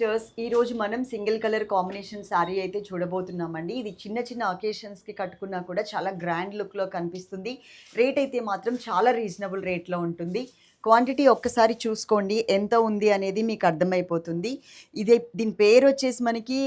Sisters ఈ రోజు మనం సింగిల్ కలర్ కాంబినేషన్ శారీ అయితే చూడబోతున్నామండి. ఇది చిన్న చిన్న అకేషన్స్కి కట్టుకున్నా కూడా చాలా గ్రాండ్ లుక్లో కనిపిస్తుంది. రేట్ అయితే మాత్రం చాలా రీజనబుల్ రేట్లో ఉంటుంది. క్వాంటిటీ ఒక్కసారి చూసుకోండి. ఎంత ఉంది అనేది మీకు అర్థమైపోతుంది. ఇదే దీని పేరు వచ్చేసి మనకి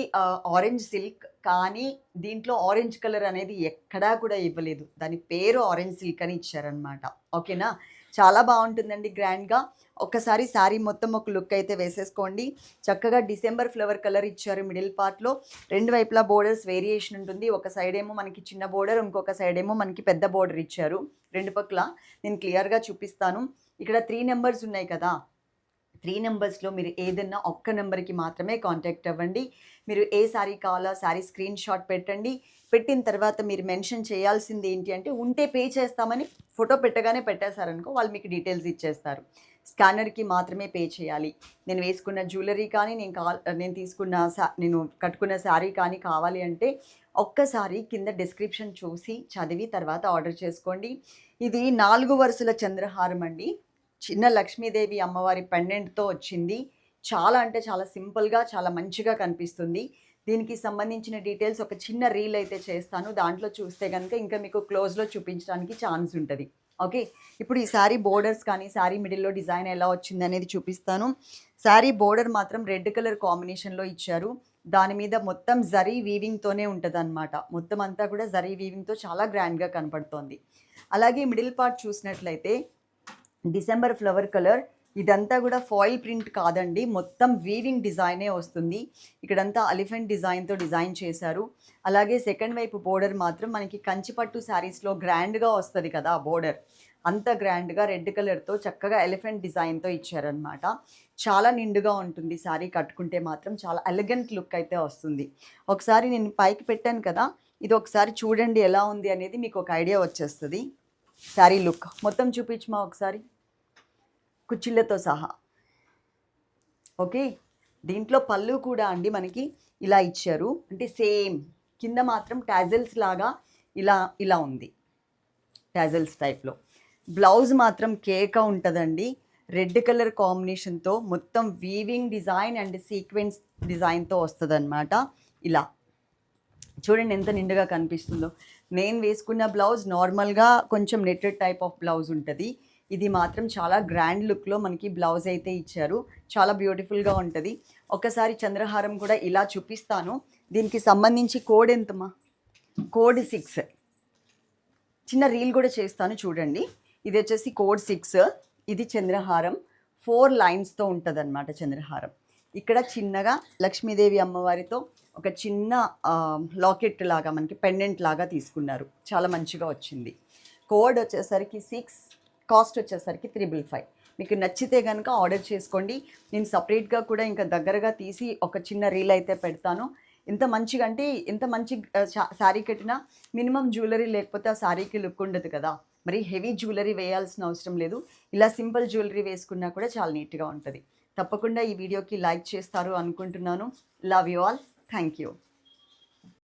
ఆరెంజ్ సిల్క్ కానీ దీంట్లో ఆరెంజ్ కలర్ అనేది ఎక్కడా కూడా ఇవ్వలేదు. దాని పేరు ఆరెంజ్ సిల్క్ అని ఇచ్చారనమాట ఓకేనా చాలా బాగుంటుందండి గ్రాండ్గా. ఒక్కసారి శారీ మొత్తం ఒక లుక్ అయితే వేసేసుకోండి. చక్కగా డిసెంబర్ ఫ్లవర్ కలర్ ఇచ్చారు మిడిల్ పార్ట్లో. రెండు వైపులా బోర్డర్స్ వేరియేషన్ ఉంటుంది. ఒక సైడ్ ఏమో మనకి చిన్న బోర్డర్ ఇంకొక సైడ్ ఏమో మనకి పెద్ద బోర్డర్ ఇచ్చారు. రెండు పక్కల నేను క్లియర్గా చూపిస్తాను. ఇక్కడ త్రీ నెంబర్స్ ఉన్నాయి కదా? త్రీ నెంబర్స్లో మీరు ఏదన్నా ఒక్క నెంబర్కి మాత్రమే కాంటాక్ట్ అవ్వండి. మీరు ఏ శారీ కావాలో శారీ స్క్రీన్ షాట్ పెట్టండి. పెట్టిన తర్వాత మీరు మెన్షన్ చేయాల్సింది ఏంటి అంటే ఉంటే పే చేస్తామని ఫోటో పెట్టగానే పెట్టేశారనుకో వాళ్ళు మీకు డీటెయిల్స్ ఇచ్చేస్తారు. స్కానర్కి మాత్రమే పే చేయాలి. నేను వేసుకున్న జ్యువెలరీ కానీ నేను కా నేను తీసుకున్న సా నేను కట్టుకున్న శారీ కానీ కావాలి అంటే ఒక్కసారి కింద డిస్క్రిప్షన్ చూసి చదివి తర్వాత ఆర్డర్ చేసుకోండి. ఇది నాలుగు వరుసల చంద్రహారం అండి. చిన్న లక్ష్మీదేవి అమ్మవారి పెండెంట్తో వచ్చింది. చాలా అంటే చాలా సింపుల్గా చాలా మంచిగా కనిపిస్తుంది. దీనికి సంబంధించిన డీటెయిల్స్ ఒక చిన్న రీల్ అయితే చేస్తాను. దాంట్లో చూస్తే కనుక ఇంకా మీకు క్లోజ్లో చూపించడానికి ఛాన్స్ ఉంటుంది. ఓకే? ఇప్పుడు ఈ శారీ బోర్డర్స్ కానీ శారీ మిడిల్లో డిజైన్ ఎలా వచ్చింది అనేది చూపిస్తాను. శారీ బోర్డర్ మాత్రం రెడ్ కలర్ కాంబినేషన్లో ఇచ్చారు. దాని మీద మొత్తం జరీ వీవింగ్తోనే ఉంటుంది అనమాట మొత్తం అంతా కూడా జరీ వీవింగ్తో చాలా గ్రాండ్గా కనపడుతోంది. అలాగే మిడిల్ పార్ట్ చూసినట్లయితే డిసెంబర్ ఫ్లవర్ కలర్. ఇదంతా కూడా ఫాయిల్ ప్రింట్ కాదండి. మొత్తం వీవింగ్ డిజైనే వస్తుంది. ఇక్కడంతా అలిఫెంట్ డిజైన్తో డిజైన్ చేశారు. అలాగే సెకండ్ వైపు బోర్డర్ మాత్రం మనకి కంచిపట్టు శారీస్లో గ్రాండ్గా వస్తుంది కదా బోర్డర్. అంత గ్రాండ్గా రెడ్ కలర్తో చక్కగా ఎలిఫెంట్ డిజైన్తో ఇచ్చారనమాట చాలా నిండుగా ఉంటుంది శారీ కట్టుకుంటే మాత్రం. చాలా ఎలిగెంట్ లుక్ అయితే వస్తుంది. ఒకసారి నేను పైకి పెట్టాను కదా. ఇది ఒకసారి చూడండి ఎలా ఉంది అనేది మీకు ఒక ఐడియా వచ్చేస్తుంది. Saree look. మొత్తం చూపించమా ఒకసారి? కుచ్చిళ్ళతో సహా. ఓకే? దీంట్లో పళ్ళు కూడా అండి మనకి ఇలా ఇచ్చారు. అంటే సేమ్. కింద మాత్రం టాజల్స్ లాగా ఇలా ఇలా ఉంది. టాజల్స్ టైప్లో. బ్లౌజ్ మాత్రం కేక ఉంటుందండి. రెడ్ కలర్ కాంబినేషన్తో మొత్తం వీవింగ్ డిజైన్ అండ్ సీక్వెన్స్ డిజైన్తో వస్తుంది ఇలా. చూడండి ఎంత నిండుగా కనిపిస్తుందో. నేను వేసుకున్న బ్లౌజ్ నార్మల్గా కొంచెం నెట్టెడ్ టైప్ ఆఫ్ బ్లౌజ్ ఉంటుంది. ఇది మాత్రం చాలా గ్రాండ్ లుక్లో మనకి బ్లౌజ్ అయితే ఇచ్చారు. చాలా బ్యూటిఫుల్గా ఉంటుంది. ఒకసారి చంద్రహారం కూడా ఇలా చూపిస్తాను. దీనికి సంబంధించి కోడ్ ఎంతమా కోడ్ సిక్స్ చిన్న రీల్ కూడా చేస్తాను చూడండి. ఇది వచ్చేసి కోడ్ సిక్స్ ఇది చంద్రహారం. ఫోర్ లైన్స్తో ఉంటుంది అనమాట చంద్రహారం. ఇక్కడ చిన్నగా లక్ష్మీదేవి అమ్మవారితో ఒక చిన్న లాకెట్ లాగా మనకి పెండెంట్ లాగా తీసుకున్నారు. చాలా మంచిగా వచ్చింది. కోడ్ వచ్చేసరికి సిక్స్ కాస్ట్ వచ్చేసరికి త్రిబుల్ ఫైవ్. మీకు నచ్చితే కనుక ఆర్డర్ చేసుకోండి. నేను సపరేట్గా కూడా ఇంకా దగ్గరగా తీసి ఒక చిన్న రీల్ అయితే పెడతాను. ఎంత మంచిగా అంటే ఎంత మంచి శారీ కట్టినా మినిమం జ్యువెలరీ లేకపోతే ఆ శారీకి లుక్ ఉండదు కదా. మరి హెవీ జ్యువెలరీ వేయాల్సిన అవసరం లేదు. ఇలా సింపుల్ జ్యువెలరీ వేసుకున్నా కూడా చాలా నీట్గా ఉంటుంది. తప్పకుండా ఈ వీడియోకి లైక్ చేస్తారు అనుకుంటున్నాను. Love you all thank you